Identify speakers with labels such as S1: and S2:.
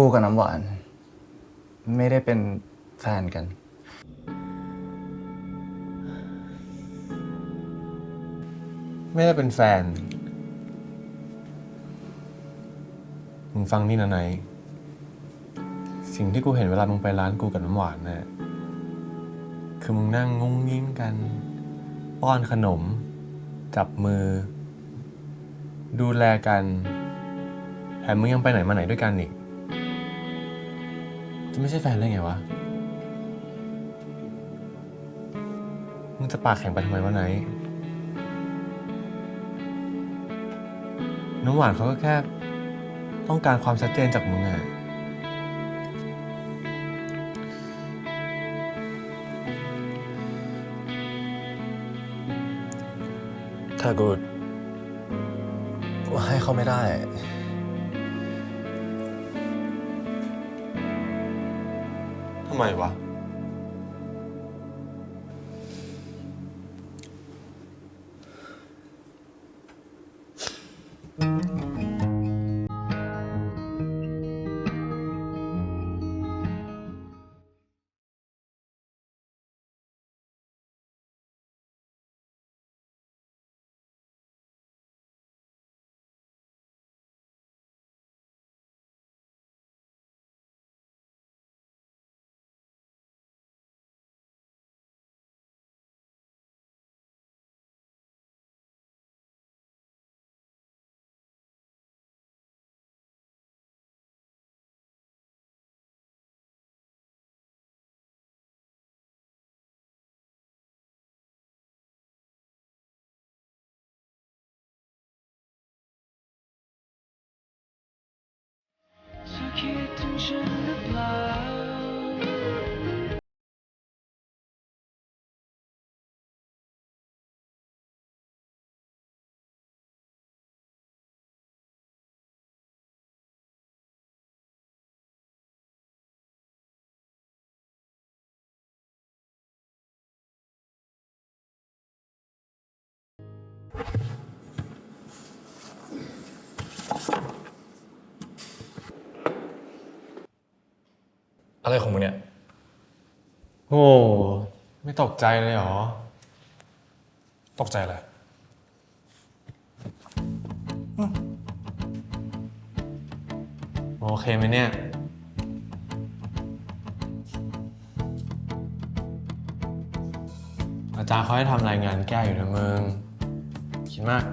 S1: กูกับน้ำหวาน ไม่ได้เป็นแฟนกัน
S2: ไม่ได้เป็นแฟน มึงฟังนี่นะไนสิ่งที่กูเห็นเวลามึงไปร้านกูกับน้ำหวานน่ะคือมึงนั่งงุ้งยิ้งกัน ป้อนขนม จับมือ ดูแลกันแถมมึงยังไปไหนมาไหนด้วยกันอีก จะไม่ใช่แฟนได้ไงวะ มึงจะปากแข็งไปทำไมวะไนน้ำหวานเขาก็แค่ ต้องการความชัดเจนจากมึงอะ
S1: ถ้ากูให้เขาไม่ได้
S2: ทำไอะ
S3: ไรของมึงเนี่ย
S2: โอ้ไม่ตกใจเลยเหรอ
S3: ตกใจอะไร
S2: โอเคไหมเนี่ย อาจารย์เขาให้ทำรายงานแก้อยู่นะมึง คิดมาก